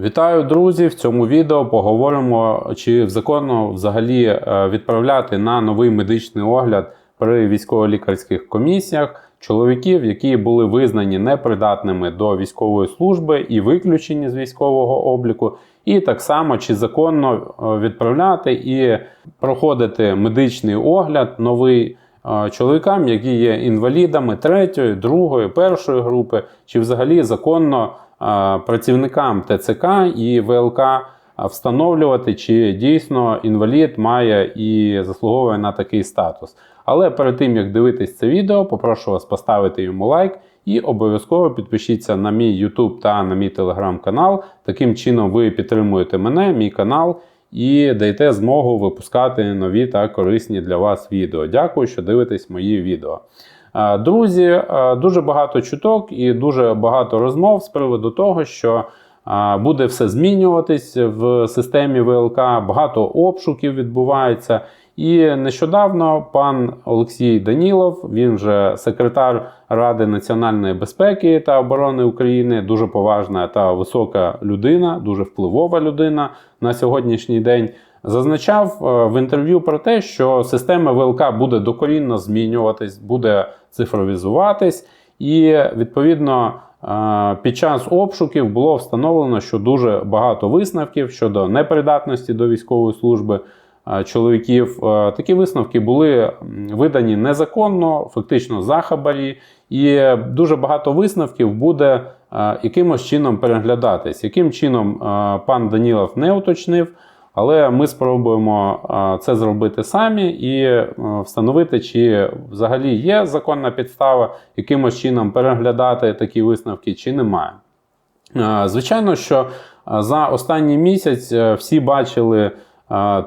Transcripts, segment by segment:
Вітаю, друзі! В цьому відео поговоримо, чи законно взагалі е, відправляти на новий медичний огляд при військово-лікарських комісіях чоловіків, які були визнані непридатними до військової служби і виключені з військового обліку. І так само, чи законно е, відправляти і проходити медичний огляд новий е, чоловікам, які є інвалідами третьої, другої, першої групи, чи взагалі законно працівникам ТЦК і ВЛК встановлювати, чи дійсно інвалід має і заслуговує на такий статус. Але перед тим як дивитись це відео, попрошу вас поставити йому лайк і обов'язково підпишіться на мій YouTube та на мій телеграм канал. Таким чином ви підтримуєте мене, мій канал і даєте змогу випускати нові та корисні для вас відео. Дякую, що дивитесь мої відео. Е, Друзі, е, дуже багато чуток і дуже багато розмов з приводу того, що е, буде все змінюватись в системі ВЛК, багато обшуків відбувається. І нещодавно пан Олексій Данілов, він же секретар Ради національної безпеки та оборони України, дуже поважна та висока людина, дуже впливова людина на сьогоднішній день. Зазначав в інтерв'ю про те, що система ВЛК буде докорінно змінюватись, буде цифровізуватись, і відповідно е, під час обшуків було встановлено, що дуже багато висновків щодо непридатності до військової служби е, чоловіків. Е, Такі висновки були видані незаконно, фактично за хабарі, і дуже багато висновків буде якимось чином переглядатись. Яким чином пан Данілов не уточнив. Але ми спробуємо це зробити самі і е, встановити, чи взагалі є законна підстава якимось чином переглядати такі висновки, чи немає. Звичайно, що за останній місяць е, всі бачили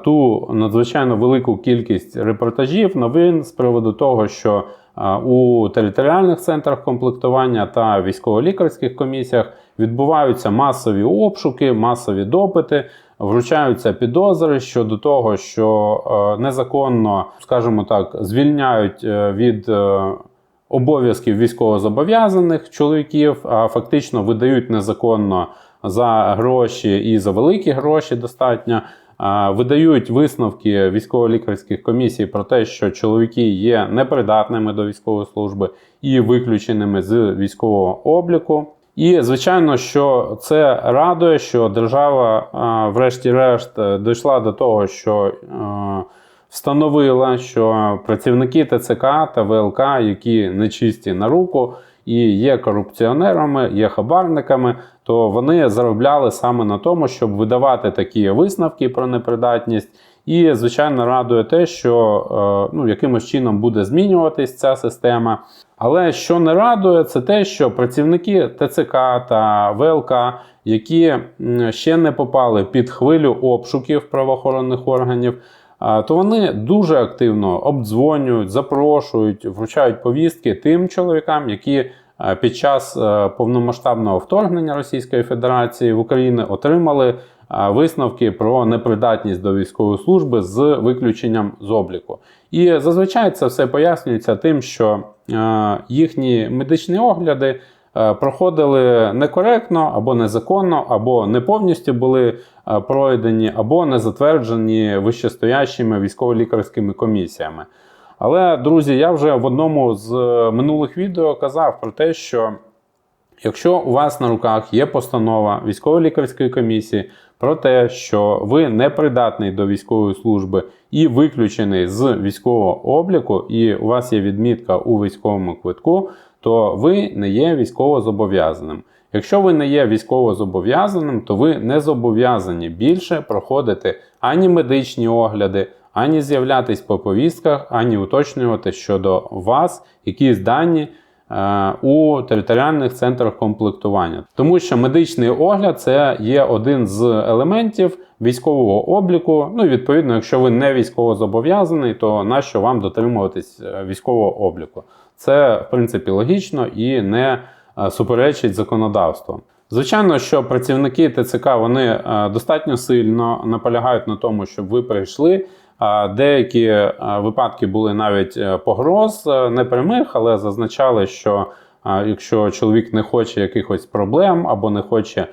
ту надзвичайно велику кількість репортажів, новин з приводу того, що у територіальних центрах комплектування та військово-лікарських комісіях відбуваються масові обшуки, масові допити. Вручаються підозри щодо того, що е, незаконно, скажімо так, звільняють е, від е, обов'язків військовозобов'язаних чоловіків, а фактично видають незаконно за гроші і за великі гроші достатньо. Видають висновки військово-лікарських комісій про те, що чоловіки є непридатними до військової служби і виключеними з військового обліку. І звичайно, що це радує, що держава, врешті-решт, е, дійшла до того, що е, встановила, що працівники ТЦК та ВЛК, які нечисті на руку і є корупціонерами, є хабарниками, то вони заробляли саме на тому, щоб видавати такі висновки про непридатність. І, звичайно, радує те, що е, ну, якимось чином буде змінюватись ця система. Але що не радує, це те, що працівники ТЦК та ВЛК, які ще не попали під хвилю обшуків правоохоронних органів, то вони дуже активно обдзвонюють, запрошують, вручають повістки тим чоловікам, які е, під час е, повномасштабного вторгнення Російської Федерації в Україну отримали е, висновки про непридатність до військової служби з виключенням з обліку. І зазвичай це все пояснюється тим, що їхні медичні огляди проходили некоректно або незаконно, або не повністю були е, пройдені, або не затверджені вищестоящими військово-лікарськими комісіями. Але, друзі, я вже в одному з е, минулих відео казав про те, що Якщо у вас на руках є постанова військово-лікарської комісії про те, що ви не придатний до військової служби і виключений з військового обліку, і у вас є відмітка у військовому квитку, то ви не є військово-зобов'язаним. Якщо ви не є військово-зобов'язаним, то ви не зобов'язані більше проходити ані медичні огляди, ані з'являтись по повістках, ані уточнювати щодо вас якісь дані е, у територіальних центрах комплектування. Тому що медичний огляд це є один з елементів військового обліку. Ну і відповідно, якщо ви не військово зобов'язаний, то нащо вам дотримуватись е, військового обліку? Це в принципі логічно і не е, суперечить законодавству. Звичайно, що працівники ТЦК вони е, достатньо сильно наполягають на тому, щоб ви прийшли. А Деякі е, випадки були навіть е, погроз е, непрямих, але зазначали, що е, якщо чоловік не хоче якихось проблем або не хоче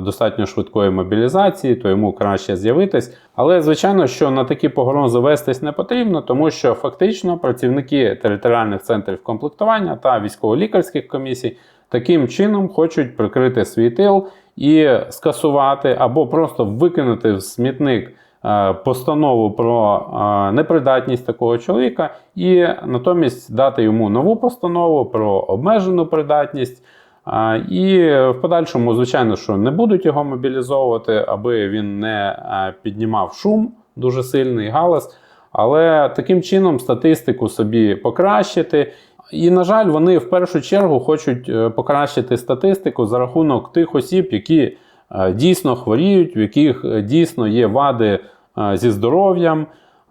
достатньо швидкої мобілізації, то йому краще з'явитись. Але звичайно, що на такі погрози вестись не потрібно, тому що фактично працівники територіальних центрів комплектування та військово-лікарських комісій таким чином хочуть прикрити свій тил і скасувати або просто викинути в смітник. е, Постанову про е, непридатність такого чоловіка, і натомість дати йому нову постанову про обмежену придатність. І в подальшому, звичайно, що не будуть його мобілізовувати, аби він не піднімав шум дуже сильний галас. Але таким чином статистику собі покращити. І, на жаль, вони в першу чергу хочуть е, покращити статистику за рахунок тих осіб, які е, дійсно хворіють, в яких е, дійсно є вади зі здоров'ям,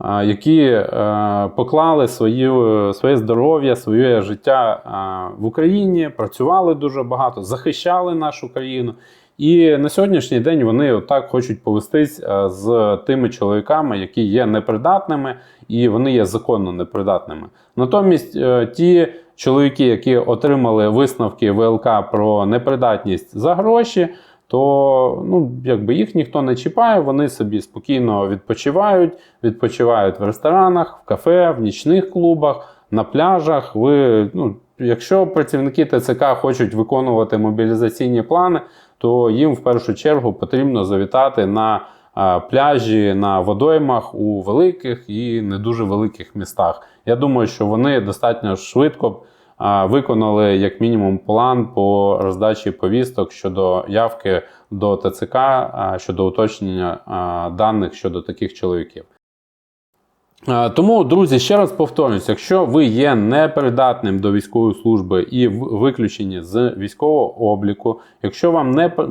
які е, поклали свою, своє здоров'я, своє життя е, в Україні, працювали дуже багато, захищали нашу країну. І на сьогоднішній день вони отак хочуть повестись е, з тими чоловіками, які є непридатними, і вони є законно непридатними. Натомість е, ті чоловіки, які отримали висновки ВЛК про непридатність за гроші, то ну, якби їх ніхто не чіпає, вони собі спокійно відпочивають, відпочивають в ресторанах, в кафе, в нічних клубах, на пляжах. Ви, ну, якщо працівники ТЦК хочуть виконувати мобілізаційні плани, то їм в першу чергу потрібно завітати на пляжі, на водоймах у великих і не дуже великих містах. Я думаю, що вони достатньо швидко виконали як мінімум план по роздачі повісток щодо явки до ТЦК щодо уточнення даних щодо таких чоловіків. Тому, друзі, ще раз повторюсь, якщо ви є непридатним до військової служби і виключені з військового обліку, якщо вам не е,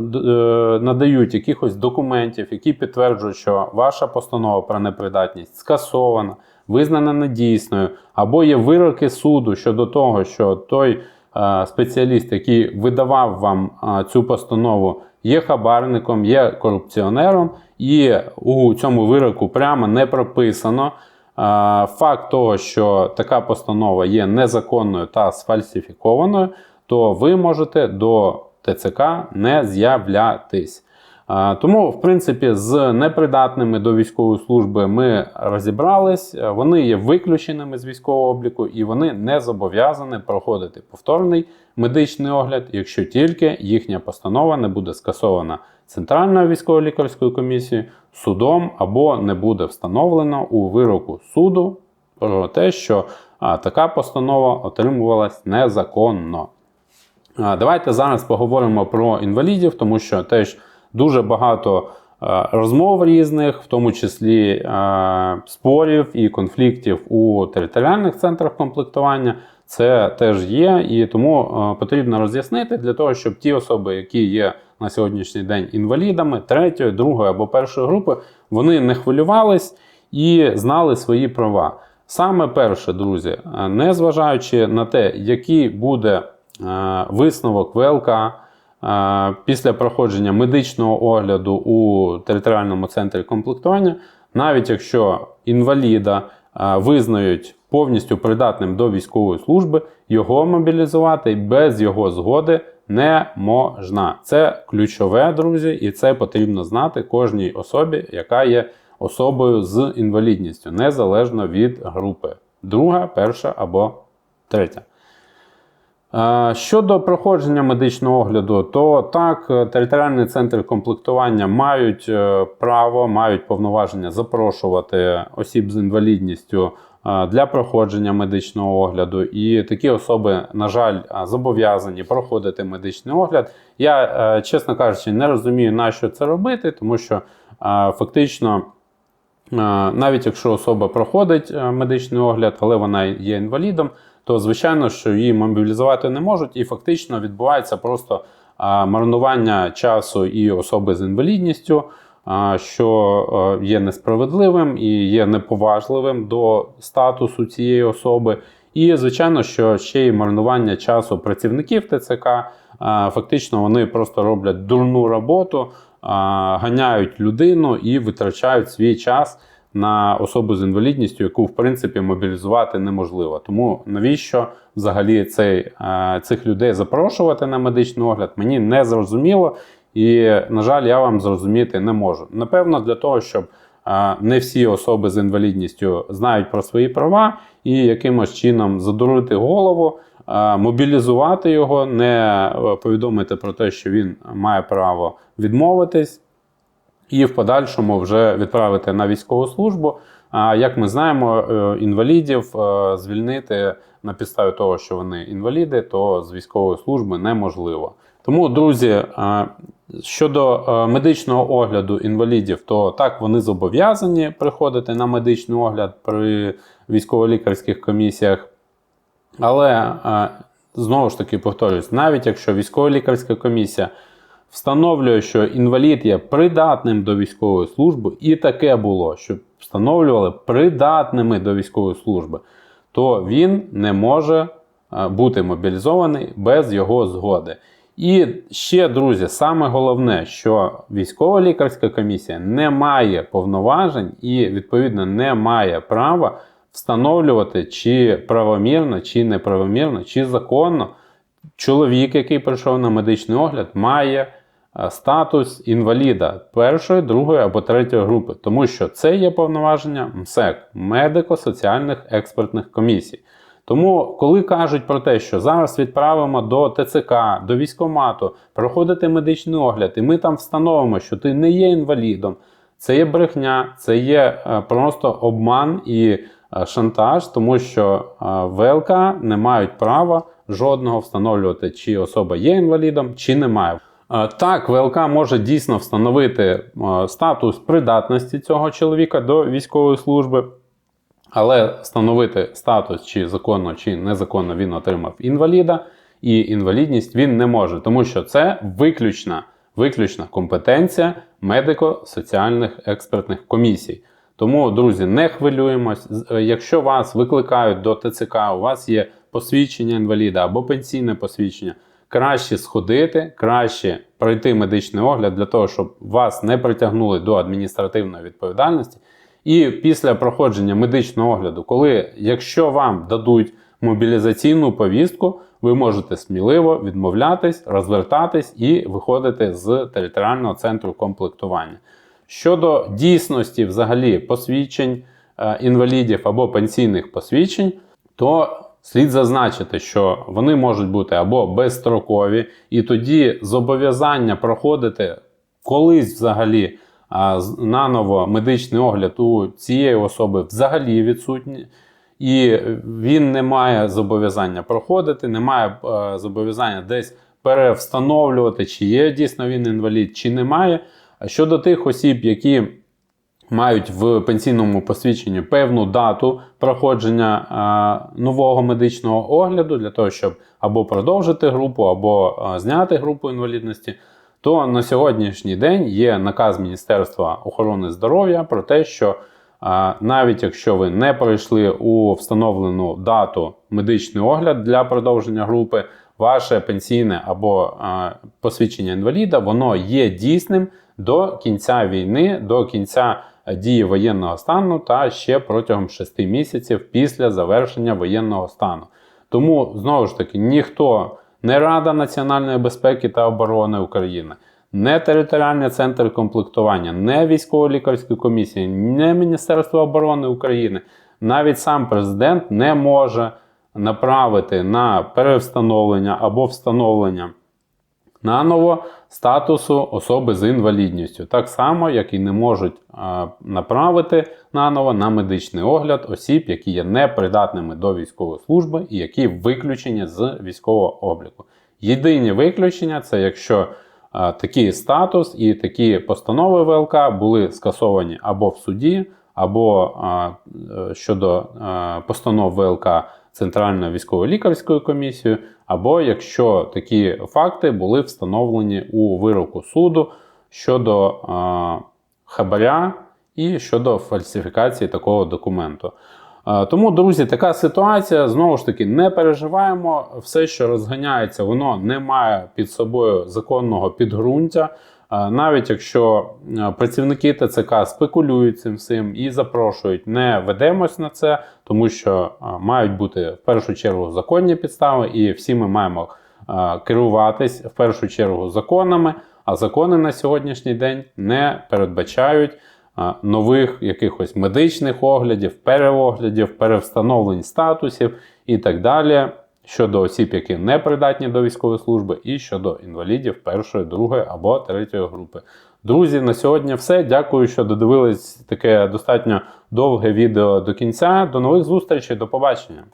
надають якихось документів, які підтверджують, що ваша постанова про непридатність скасована, визнана недійсною, або є вироки суду щодо того, що той е, спеціаліст, який видавав вам е, цю постанову, є хабарником, є корупціонером, і у цьому вироку прямо не прописано. е, Факт того, що така постанова є незаконною та сфальсифікованою, то ви можете до ТЦК не з'являтись. Тому, в принципі, з непридатними до військової служби ми розібрались. Е, Вони є виключеними з військового обліку і вони не зобов'язані проходити повторний медичний огляд, якщо тільки їхня постанова не буде скасована Центральною військово-лікарською комісією, судом або не буде встановлено у вироку суду про те, що така постанова отримувалась незаконно. Давайте зараз поговоримо про інвалідів, тому що теж дуже багато е, розмов різних, в тому числі е, спорів і конфліктів у територіальних центрах комплектування. Це теж є, і тому е, потрібно роз'яснити для того, щоб ті особи, які є на сьогоднішній день інвалідами третьої, другої або першої групи, вони не хвилювались і знали свої права. Саме перше, друзі, незважаючи на те, який буде висновок ВЛК е, після проходження медичного огляду у територіальному центрі комплектування, навіть якщо інваліда визнають повністю придатним до військової служби, його мобілізувати без його згоди не можна. Це ключове, друзі, і це потрібно знати кожній особі, яка є особою з інвалідністю, незалежно від групи. Друга, перша або третя. Щодо проходження медичного огляду, то так, е, територіальні центри комплектування мають е, право, мають повноваження запрошувати осіб з інвалідністю е, для проходження медичного огляду. І такі особи, на жаль, зобов'язані проходити медичний огляд. Я, чесно кажучи, не розумію, на що це робити, тому що фактично. Навіть якщо особа проходить медичний огляд, але вона є інвалідом, то звичайно, що її мобілізувати не можуть, і фактично відбувається просто марнування часу і особи з інвалідністю, що є несправедливим і є неповажливим до статусу цієї особи. І, звичайно, що ще й марнування часу працівників ТЦК. Фактично, вони просто роблять дурну роботу, ганяють людину і витрачають свій час на особу з інвалідністю, яку в принципі мобілізувати неможливо. Тому навіщо взагалі цей, е, цих людей запрошувати на медичний огляд, мені не зрозуміло. І, на жаль, я вам зрозуміти не можу. Напевно, для того, щоб е, не всі особи з інвалідністю знають про свої права і якимось чином задурити голову, е, мобілізувати його, не повідомити про те, що він має право відмовитись, і в подальшому вже відправити на військову службу. А як ми знаємо, е, інвалідів е, звільнити на підставі того, що вони інваліди, то з військової служби неможливо. Тому, друзі, е, щодо медичного огляду інвалідів, то так вони зобов'язані приходити на медичний огляд при військово-лікарських комісіях. Але знову ж таки повторюсь, навіть якщо військово-лікарська комісія встановлює, що інвалід є придатним до військової служби, і таке було, що встановлювали придатними до військової служби, то він не може е, бути мобілізований без його згоди. І ще, друзі, саме головне, що військово-лікарська комісія не має повноважень і, відповідно, не має права встановлювати, чи правомірно, чи неправомірно, чи законно чоловік, який прийшов на медичний огляд, має е, статус інваліда першої, другої або третьої групи, тому що це є повноваження МСЕК медико-соціальних експертних комісій. Тому, коли кажуть про те, що зараз відправимо до ТЦК, до військомату, проходити медичний огляд, і ми там встановимо, що ти не є інвалідом, це є брехня, це є е, просто обман і е, шантаж, тому що ВЛК не мають права жодного встановлювати, чи особа є інвалідом, чи немає. Е, Так, ВЛК може дійсно встановити е, статус придатності цього чоловіка до військової служби, але встановити статус, чи законно, чи незаконно він отримав інваліда, і інвалідність він не може, тому що це виключна, виключна компетенція медико-соціальних експертних комісій. Тому, друзі, не хвилюємось. Е, Якщо вас викликають до ТЦК, у вас є посвідчення інваліда або пенсійне посвідчення, краще сходити, краще пройти медичний огляд для того, щоб вас не притягнули до адміністративної відповідальності. І після проходження медичного огляду, коли, якщо вам дадуть мобілізаційну повістку, ви можете сміливо відмовлятись, розвертатись і виходити з територіального центру комплектування. Щодо дійсності взагалі посвідчень е, інвалідів або пенсійних посвідчень, то слід зазначити, що вони можуть бути або безстрокові, і тоді зобов'язання проходити колись взагалі наново медичний огляд у цієї особи взагалі відсутні. І він не має зобов'язання проходити, не має е, зобов'язання десь перевстановлювати, чи є дійсно він інвалід, чи немає. Щодо тих осіб, які мають в пенсійному посвідченні певну дату проходження е, нового медичного огляду для того, щоб або продовжити групу, або е, зняти групу інвалідності, то на сьогоднішній день є наказ Міністерства охорони здоров'я про те, що е, навіть якщо ви не пройшли у встановлену дату медичний огляд для продовження групи, ваше пенсійне або посвідчення інваліда, воно є дійсним до кінця війни, до кінця дії воєнного стану та ще протягом 6 місяців після завершення воєнного стану. Тому знову ж таки ніхто, не Рада національної безпеки та оборони України, не територіальний центр комплектування, не військово-лікарська комісія, не Міністерство оборони України, навіть сам президент не може направити на перевстановлення або встановлення наново статусу особи з інвалідністю, так само, як і не можуть е, направити наново на медичний огляд осіб, які є непридатними до військової служби і які виключені з військового обліку. Єдині виключення це якщо е, такий статус і такі постанови ВЛК були скасовані або в суді, або е, щодо постанов ВЛК Центральною військово-лікарською комісією, або якщо такі факти були встановлені у вироку суду щодо е, хабаря і щодо фальсифікації такого документу. Тому, друзі, така ситуація. Знову ж таки, не переживаємо. Все, що розганяється, воно не має під собою законного підґрунтя. Навіть якщо е, працівники ТЦК спекулюють цим всім і запрошують, не ведемось на це, тому що е, мають бути в першу чергу законні підстави, і всі ми маємо е, керуватись в першу чергу законами, А закони на сьогоднішній день не передбачають нових якихось медичних оглядів, переоглядів, перевстановлень статусів і так далі щодо осіб, які не придатні до військової служби, і щодо інвалідів першої, другої або третьої групи. Друзі, на сьогодні все. Дякую, що додивились таке достатньо довге відео до кінця. До нових зустрічей, до побачення.